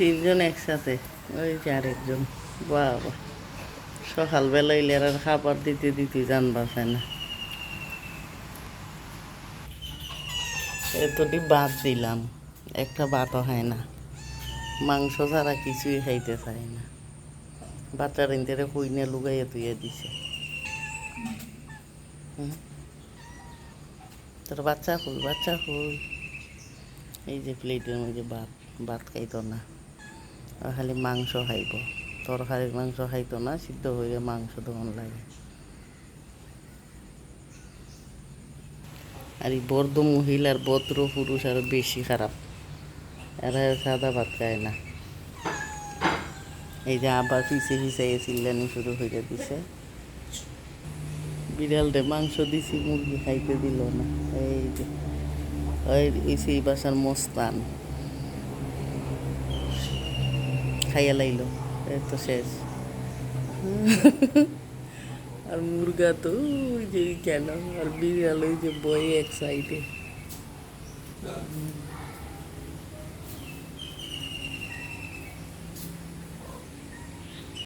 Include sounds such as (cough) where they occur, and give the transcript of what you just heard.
তিনজন একসাথে, ওই যে আরেকজন। বাবা, সকালবেলা আর খাবার দিতে দিতে জান বাঁচে না। এতটি ভাত দিলাম, একটা ভাতও হয় না। মাংস ছাড়া কিছুই খাইতে চায় না। বাচ্চার ইন্টারে কইনে লুগাইয়া তুইয়া দিছে? তোর বাচ্চা কই? বাচ্চা কই? এই যে প্লেটের মধ্যে ভাত ভাত খাইতো না। খালি মাংস খাইব। তরকারির মাংস খাইতো না, সিদ্ধ হয়ে মাংস তখন লাগে। আর এই বর্ধ মহিলার বদ্র পুরুষ আরও বেশি খারাপ। এরা সাদা ভাত খায় না। এই যে আবার পিছে পিছে চিল্লানি শুরু হয়ে দিছে। বিড়ালটা মাংস দিছি, মুরগি খাইতে দিল না। এই যে ওই সেই বাসার মস্তান। খাইয়া লাইলো। তো শেষ। (laughs) আর মুরগা তো ওই যে কেন? আর বিড়াল ওই যে বই এক সাইডে